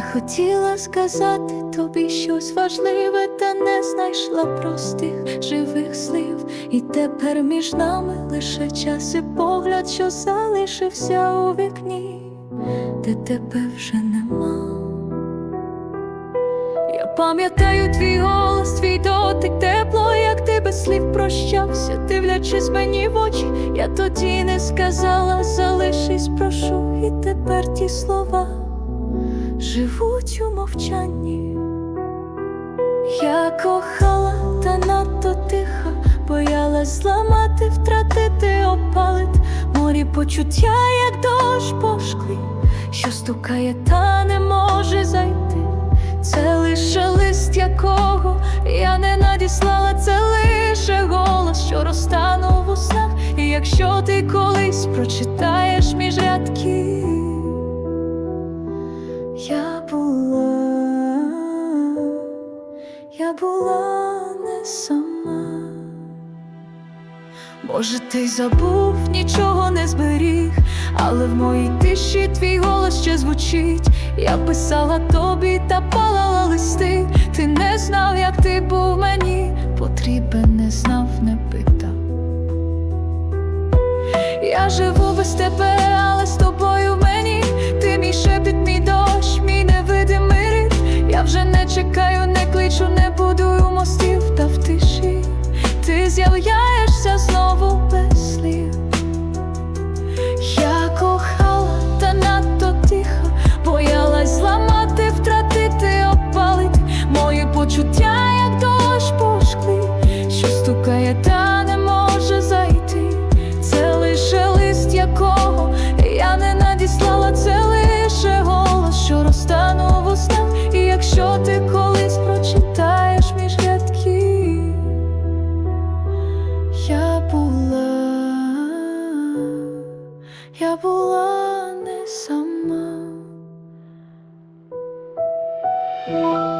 Хотіла сказати тобі щось важливе, та не знайшла простих живих слів. І тепер між нами лише час і погляд, що залишився у вікні, де тебе вже нема. Я пам'ятаю твій голос, твій дотик, тепло, як ти без слів прощався, дивлячись мені в очі, я тоді не сказала, залишись, прошу, і тепер ті слова живуть у мовчанні. Я кохала та надто тихо, боялась зламати, втратити опалит морі почуття, як дощ по шклі, що стукає, та не може зайти. Це лише лист, якого я не надіслала, це лише голос, що розтанув у снах. І якщо ти колись прочитаєш між рядків, була, я була не сама. Може, ти забув, нічого не зберіг, але в моїй тиші твій голос ще звучить. Я писала тобі та палала листи. Ти не знав, як ти був мені потрібен, не знав, не питав. Я живу без тебе, але з тобою була не сама.